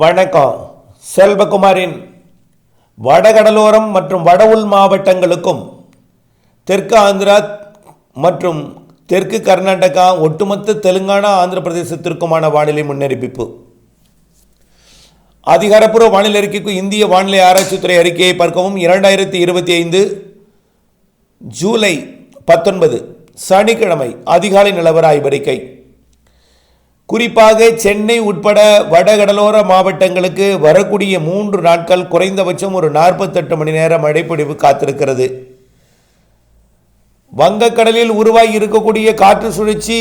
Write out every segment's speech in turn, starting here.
வணக்கம். செல்வகுமாரின் வடகடலோரம் மற்றும் வட உள் மாவட்டங்களுக்கும் தெற்கு ஆந்திரா மற்றும் தெற்கு கர்நாடகா ஒட்டுமொத்த தெலுங்கானா ஆந்திர பிரதேசத்திற்குமான வானிலை முன்னறிவிப்பு. அதிகாரப்பூர்வ வானிலை அறிக்கைக்கு இந்திய வானிலை ஆராய்ச்சித்துறை அறிக்கையை பார்க்கவும். இரண்டாயிரத்தி இருபத்தி ஐந்து ஜூலை பத்தொன்பது சனிக்கிழமை அதிகாலை நிலவர ஆய்வறிக்கை. குறிப்பாக சென்னை உட்பட வடகடலோர மாவட்டங்களுக்கு வரக்கூடிய மூன்று நாட்கள் குறைந்தபட்சம் ஒரு நாற்பத்தெட்டு மணி நேர மழைப்பொழிவு காத்திருக்கிறது. வங்கக்கடலில் உருவாகி இருக்கக்கூடிய காற்று சுழற்சி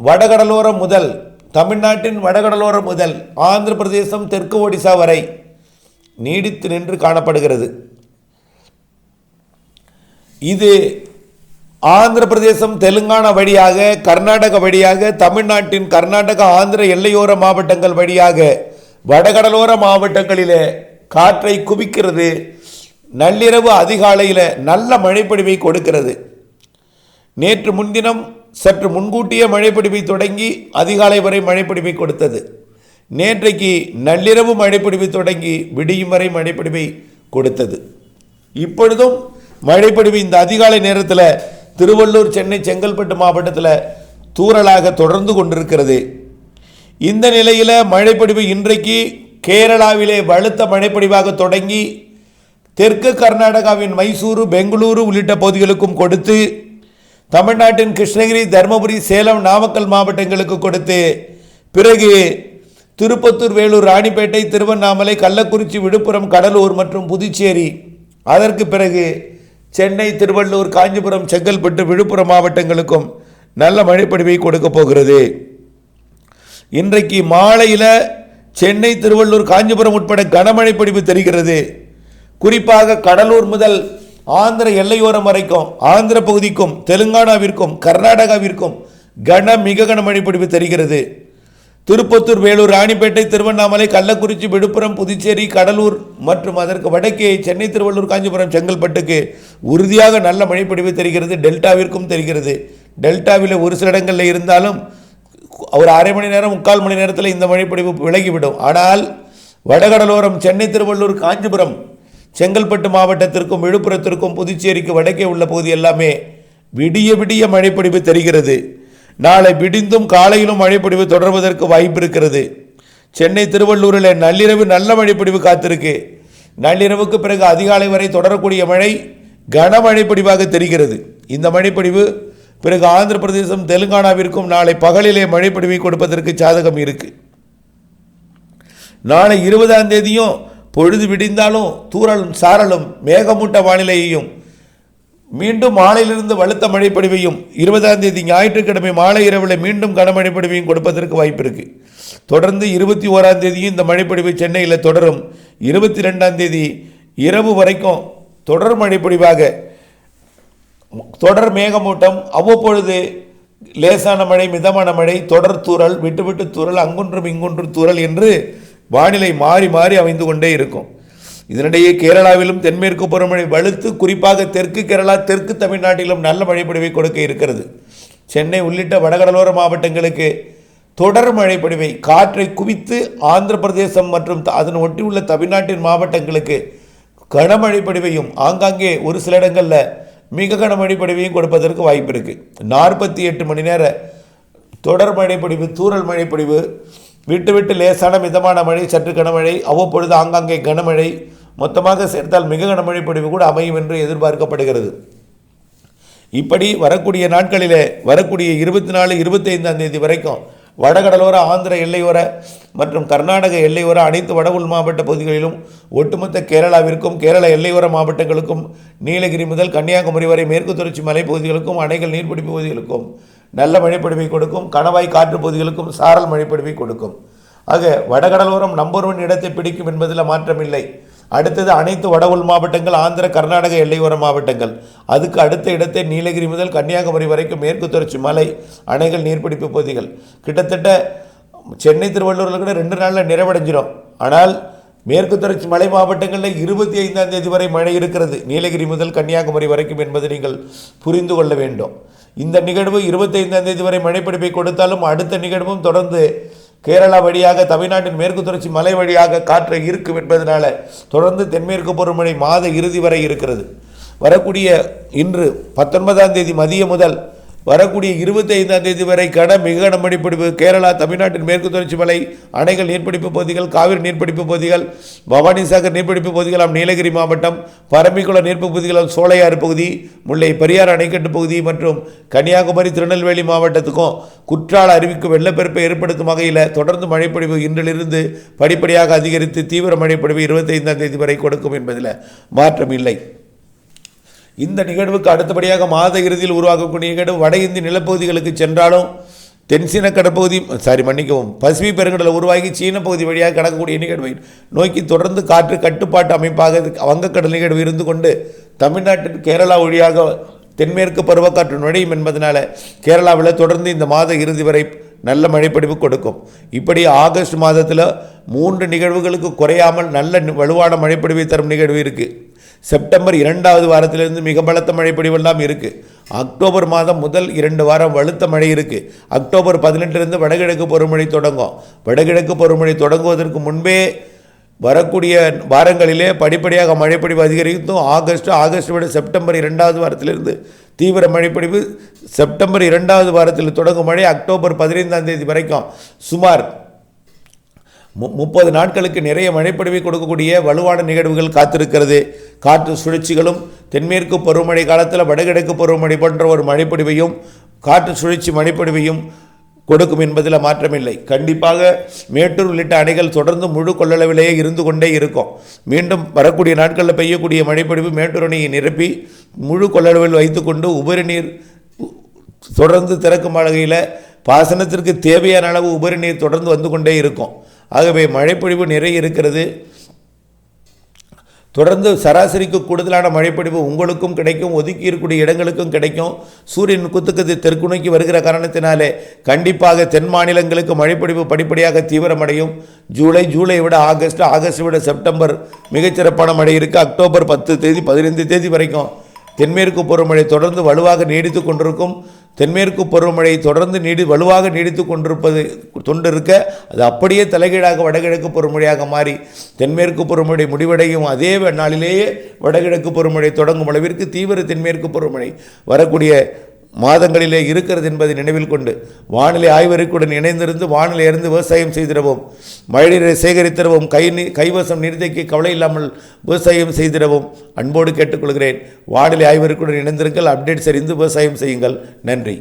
வடகடலோரம் முதல் தமிழ்நாட்டின் வடகடலோரம் முதல் ஆந்திர பிரதேசம் தெற்கு ஒடிசா வரை நீடித்து நின்று காணப்படுகிறது. இது ஆந்திர பிரதேசம் தெலுங்கானா வழியாக கர்நாடக வழியாக தமிழ்நாட்டின் கர்நாடக ஆந்திர எல்லையோர மாவட்டங்கள் வழியாக வடகடலோர மாவட்டங்களிலே காற்றை குவிக்கிறது. நள்ளிரவு அதிகாலையில் நல்ல மழைப்பொழிவை கொடுக்கிறது. நேற்று முன்தினம் சற்று முன்கூட்டியே மழைப்பொழிவை தொடங்கி அதிகாலை வரை மழைப்பொழிவை கொடுத்தது. நேற்றைக்கு நள்ளிரவு மழைப்பொழிவு தொடங்கி விடியும் வரை மழைப்பொழிவை கொடுத்தது. இப்பொழுதும் மழைப்பொழிவு இந்த அதிகாலை நேரத்தில் திருவள்ளூர் சென்னை செங்கல்பட்டு மாவட்டத்தில் தூறலாக தொடர்ந்து கொண்டிருக்கிறது. இந்த நிலையில் மழைப்பொடிவு இன்றைக்கு கேரளாவிலே வலுத்த மழைப்பொடிவாக தொடங்கி தெற்கு கர்நாடகாவின் மைசூரு பெங்களூரு உள்ளிட்ட பகுதிகளுக்கும் கொடுத்து தமிழ்நாட்டின் கிருஷ்ணகிரி தருமபுரி சேலம் நாமக்கல் மாவட்டங்களுக்கு கொடுத்து பிறகு திருப்பத்தூர் வேலூர் ராணிப்பேட்டை திருவண்ணாமலை கள்ளக்குறிச்சி விழுப்புரம் கடலூர் மற்றும் புதுச்சேரி அதற்கு பிறகு சென்னை திருவள்ளூர் காஞ்சிபுரம் செங்கல்பட்டு விழுப்புரம் மாவட்டங்களுக்கும் நல்ல மழைப்பொழிவை கொடுக்க போகிறது. இன்றைக்கு மாலையில் சென்னை திருவள்ளூர் காஞ்சிபுரம் உட்பட கனமழை பொழிவு தெரிகிறது. குறிப்பாக கடலூர் முதல் ஆந்திர எல்லையோரம் வரைக்கும் ஆந்திர பகுதிக்கும் தெலுங்கானாவிற்கும் கர்நாடகாவிற்கும் கன மிக கனமழை பொழிவு தெரிகிறது. திருப்பத்தூர் வேலூர் ராணிப்பேட்டை திருவண்ணாமலை கள்ளக்குறிச்சி விழுப்புரம் புதுச்சேரி கடலூர் மற்றும் அதற்கு வடக்கே சென்னை திருவள்ளூர் காஞ்சிபுரம் செங்கல்பட்டுக்கு உறுதியாக நல்ல மழைப்பொழிவு தெரிகிறது. டெல்டாவிற்கும் தெரிகிறது. டெல்டாவில் ஒரு சில இடங்களில் இருந்தாலும் ஒரு அரை மணி நேரம் முக்கால் மணி நேரத்தில் இந்த மழைப்பொழிவு விலகிவிடும். ஆனால் வடகடலோரம் சென்னை திருவள்ளூர் காஞ்சிபுரம் செங்கல்பட்டு மாவட்டத்திற்கும் விழுப்புரத்திற்கும் புதுச்சேரிக்கு வடக்கே உள்ள பகுதி எல்லாமே விடிய விடிய மழைப்பொழிவு தெரிகிறது. நாளை விடிந்தும் காலையிலும் மழைப்பொழிவு தொடர்வதற்கு வாய்ப்பு இருக்கிறது சென்னை திருவள்ளூரில் நள்ளிரவு நல்ல மழைப்பொழிவு காத்திருக்கு. நள்ளிரவுக்கு பிறகு அதிகாலை வரை தொடரக்கூடிய மழை கனமழை பொழிவாக தெரிகிறது. இந்த மழைப்பொழிவு பிறகு ஆந்திர பிரதேசம் தெலுங்கானாவிற்கும் நாளை பகலிலே மழைப்பொழிவை கொடுப்பதற்கு சாதகம் இருக்கு. நாளை இருபதாம் தேதியும் பொழுது விடிந்தாலும் தூரலும் சாரலும் மேகமூட்ட வானிலையையும் மீண்டும் மாலையிலிருந்து வலுத்த மழைப்பொழிவையும் இருபதாம் தேதி ஞாயிற்றுக்கிழமை மாலை இரவில் மீண்டும் கனமழை பொழிவையும் கொடுப்பதற்கு வாய்ப்பு இருக்கு. தொடர்ந்து இருபத்தி ஓராம் தேதியும் இந்த மழைப்பொழிவு சென்னையில் தொடரும். இருபத்தி ரெண்டாம் தேதி இரவு வரைக்கும் தொடர் மழைப்பொழிவாக தொடர் மேகமூட்டம் அவ்வப்பொழுது லேசான மழை மிதமான மழை தொடர் தூறல் விட்டு விட்டு தூறல் அங்குன்றும் இங்குன்றும் தூறல் என்று வானிலை மாறி மாறி அமைந்து கொண்டே இருக்கும். இதனிடையே கேரளாவிலும் தென்மேற்கு பருவமழை வலுத்து குறிப்பாக தெற்கு கேரளா தெற்கு தமிழ்நாட்டிலும் நல்ல மழைப்பொழிவை கொடுக்க இருக்கிறது. சென்னை உள்ளிட்ட வடகடலோர மாவட்டங்களுக்கு தொடர் மழைப்பொழிவை காற்றை குவித்து ஆந்திர பிரதேசம் மற்றும் அதன் ஒட்டியுள்ள தமிழ்நாட்டின் மாவட்டங்களுக்கு கனமழைப்பொழிவையும் ஆங்காங்கே ஒரு சில இடங்களில் மிக கனமழைப்பொழிவையும் கொடுப்பதற்கு வாய்ப்பு இருக்குது நாற்பத்தி எட்டு மணி நேர தொடர் மழைப்பொழிவு தூரல் தூறல் விட்டு விட்டு லேசான மிதமான மழை சற்று கனமழை அவ்வப்பொழுது ஆங்காங்கே கனமழை மொத்தமாக சேர்த்தால் மிக கனமழை பொழிவு கூட அமையும் என்று எதிர்பார்க்கப்படுகிறது. இப்படி வரக்கூடிய நாட்களிலே வரக்கூடிய இருபத்தி நாலு இருபத்தைந்தாம் தேதி வரைக்கும் வடகடலோர ஆந்திர எல்லையோர மற்றும் கர்நாடக எல்லையோர அனைத்து வட உள் மாவட்ட பகுதிகளிலும் ஒட்டுமொத்த கேரளாவிற்கும் கேரள எல்லையோர மாவட்டங்களுக்கும் நீலகிரி முதல் கன்னியாகுமரி வரை மேற்கு தொடர்ச்சி மலைப்பகுதிகளுக்கும் அணைகள் நீர்பிடிப்பு பகுதிகளுக்கும் நல்ல மழைப்பொழிவை கொடுக்கும் கணவாய் காற்று பகுதிகளுக்கும் சாரல் மழைப்பொழிவை கொடுக்கும். ஆக வடகடலோரம் நம்பர் ஒன் இடத்தை பிடிக்கும் என்பதில் மாற்றமில்லை. அடுத்தது அனைத்து வட உள் மாவட்டங்கள் ஆந்திர கர்நாடக எல்லையோர மாவட்டங்கள். அதுக்கு அடுத்த இடத்தை நீலகிரி முதல் கன்னியாகுமரி வரைக்கும் மேற்கு தொடர்ச்சி மலை அணைகள் நீர்பிடிப்பு பகுதிகள். கிட்டத்தட்ட சென்னை திருவள்ளூரில் கூட ரெண்டு நாளில் நிறைவடைஞ்சிடும் ஆனால் மேற்கு தொடர்ச்சி மலை மாவட்டங்களில் இருபத்தி ஐந்தாம் தேதி வரை மழை இருக்கிறது. நீலகிரி முதல் கன்னியாகுமரி வரைக்கும் என்பதை நீங்கள் புரிந்து கொள்ள வேண்டும். இந்த நிகழ்வு இருபத்தைந்தாம் தேதி வரை மழைப்பிடிப்பை கொடுத்தாலும் அடுத்த நிகழ்வும் தொடர்ந்து கேரளா வழியாக தமிழ்நாட்டின் மேற்கு தொடர்ச்சி மலை வழியாக காற்று இருக்கும் என்பதனால தொடர்ந்து தென்மேற்கு பருவமழை மாத இறுதி வரை இருக்கிறது. வரக்கூடிய இன்று பத்தொன்பதாம் தேதி மதியம் முதல் வரக்கூடிய இருபத்தி ஐந்தாம் தேதி வரை கன மிக கனமழை கேரளா தமிழ்நாட்டின் மேற்கு தொடர்ச்சி மலை அணைகள் நீர்ப்பிடிப்பு பகுதிகள் காவிரி நீர்ப்பிடிப்பு பகுதிகள் பவானிசாகர் நீர்ப்பிடிப்பு பகுதிகளாம் நீலகிரி மாவட்டம் பரம்பிக்குளம் நீர்ப்பு பகுதிகளாம் சோழையாறு பகுதி முல்லை பெரியார் அணைக்கட்டு பகுதி மற்றும் கன்னியாகுமரி திருநெல்வேலி மாவட்டத்துக்கும் குற்றால அருவிக்கு வெள்ளப்பெருப்பை ஏற்படுத்தும் வகையில் தொடர்ந்து மழைப்பொழிவு இன்றிலிருந்து படிப்படியாக அதிகரித்து தீவிர மழைப்பொழிவு இருபத்தைந்தாம் தேதி வரை கொடுக்கும் என்பதில் மாற்றம் இல்லை இந்த நிகழ்வுக்கு அடுத்தபடியாக மாத இறுதியில் உருவாக்கக்கூடிய நிகழ்வு வட இந்திய நிலப்பகுதிகளுக்கு சென்றாலும் தென்சீன கடற்பகுதி சாரி மன்னிக்கவும் பசிபி பெருங்கடலை உருவாகி சீன பகுதி வழியாக கடக்கக்கூடிய நிகழ்வை நோக்கி தொடர்ந்து காற்று கட்டுப்பாட்டு அமைப்பாக வங்கக்கடல் நிகழ்வு இருந்து கொண்டு தமிழ்நாட்டின் கேரளா வழியாக தென்மேற்கு பருவக்காற்று நுழையும் என்பதனால கேரளாவில் தொடர்ந்து இந்த மாத இறுதி வரை நல்ல மழைப்படிவு கொடுக்கும். இப்படி ஆகஸ்ட் மாதத்தில் மூன்று நிகழ்வுகளுக்கு குறையாமல் நல்ல வலுவான மழைப்பொழிவை தரும் நிகழ்வு இருக்குது செப்டம்பர் இரண்டாவது வாரத்திலிருந்து மிக பலத்த மழைப்பொழிவெல்லாம் இருக்குது அக்டோபர் மாதம் முதல் இரண்டு வாரம் வலுத்த மழை இருக்குது அக்டோபர் பதினெட்டுலேருந்து வடகிழக்கு பருவமழை தொடங்கும். வடகிழக்கு பருவமழை தொடங்குவதற்கு முன்பே வரக்கூடிய வாரங்களிலே படிப்படியாக மழைப்பொழிவு அதிகரித்தும் ஆகஸ்ட் ஆகஸ்ட் விட செப்டம்பர் இரண்டாவது வாரத்திலிருந்து தீவிர மழைப்பொழிவு செப்டம்பர் இரண்டாவது வாரத்தில் தொடங்கும் மழை அக்டோபர் பதினைந்தாம் தேதி வரைக்கும். சுமார் மு- முப்பது நாட்களுக்கு நிறைய மழைப்பொழிவை கொடுக்கக்கூடிய வலுவான நிகழ்வுகள் காத்திருக்கிறது. காற்று சுழற்சிகளும் தென்மேற்கு பருவமழை காலத்தில் வடகிழக்கு பருவமழை போன்ற ஒரு மழைப்பொழிவையும் காற்று சுழற்சி மழைப்பொழிவையும் கொடுக்கும் என்பதில் மாற்றமில்லை. கண்டிப்பாக மேட்டூர் உள்ளிட்ட அணைகள் தொடர்ந்து முழு கொள்ளளவிலேயே இருந்து கொண்டே இருக்கும். மீண்டும் வரக்கூடிய நாட்களில் பெய்யக்கூடிய மழைப்பொழிவு மேட்டூர் அணையை நிரப்பி முழு கொள்ளளவில் வைத்துக்கொண்டு உபரி நீர் தொடர்ந்து திறக்கும் வகையில் பாசனத்திற்கு தேவையான அளவு உபரி நீர் தொடர்ந்து வந்து கொண்டே இருக்கும். ஆகவே மழைப்பொழிவு நிறைய இருக்கிறது. தொடர்ந்து சராசரிக்கு கூடுதலான மழைப்பொழிவு உங்களுக்கும் கிடைக்கும் ஒதுக்கி இருக்கக்கூடிய இடங்களுக்கும் கிடைக்கும். சூரியன் குத்துக்கது தெற்கு நோக்கி வருகிற காரணத்தினாலே கண்டிப்பாக தென் மாநிலங்களுக்கு மழைப்பொழிவு படிப்படியாக தீவிரமடையும். ஜூலை ஜூலை விட ஆகஸ்ட் ஆகஸ்ட் விட செப்டம்பர் மிகச்சிறப்பான மழை இருக்குது அக்டோபர் பத்து தேதி பதினைந்து தேதி வரைக்கும் தென்மேற்கு பருவமழை தொடர்ந்து வலுவாக நீடித்து கொண்டிருக்கும். தென்மேற்கு பருவமழை தொடர்ந்து நீடி வலுவாக நீடித்து கொண்டிருப்பது தொண்டிருக்க அது அப்படியே தலைகீழாக வடகிழக்கு பருவமழையாக மாறி தென்மேற்கு பருவமழை முடிவடையும் அதே நாளிலேயே வடகிழக்கு பருவமழை தொடங்கும் அளவிற்கு தீவிர தென்மேற்கு பருவமழை வரக்கூடிய மாதங்களிலே இருக்கிறது என்பதை நினைவில் கொண்டு வானிலை ஆய்வறிக்குடன் இணைந்திருந்து வானிலை அறிந்து விவசாயம் செய்திடவும் மழைநீரை சேகரித்திடவும் கை நீ கைவசம் நீர்த்தைக்கு கவலை இல்லாமல் விவசாயம் செய்திடவும் அன்போடு கேட்டுக்கொள்கிறேன். வானிலை ஆய்வறிக்குடன் இணைந்திருங்கள் அப்டேட்ஸ் அறிந்து விவசாயம் செய்யுங்கள். நன்றி.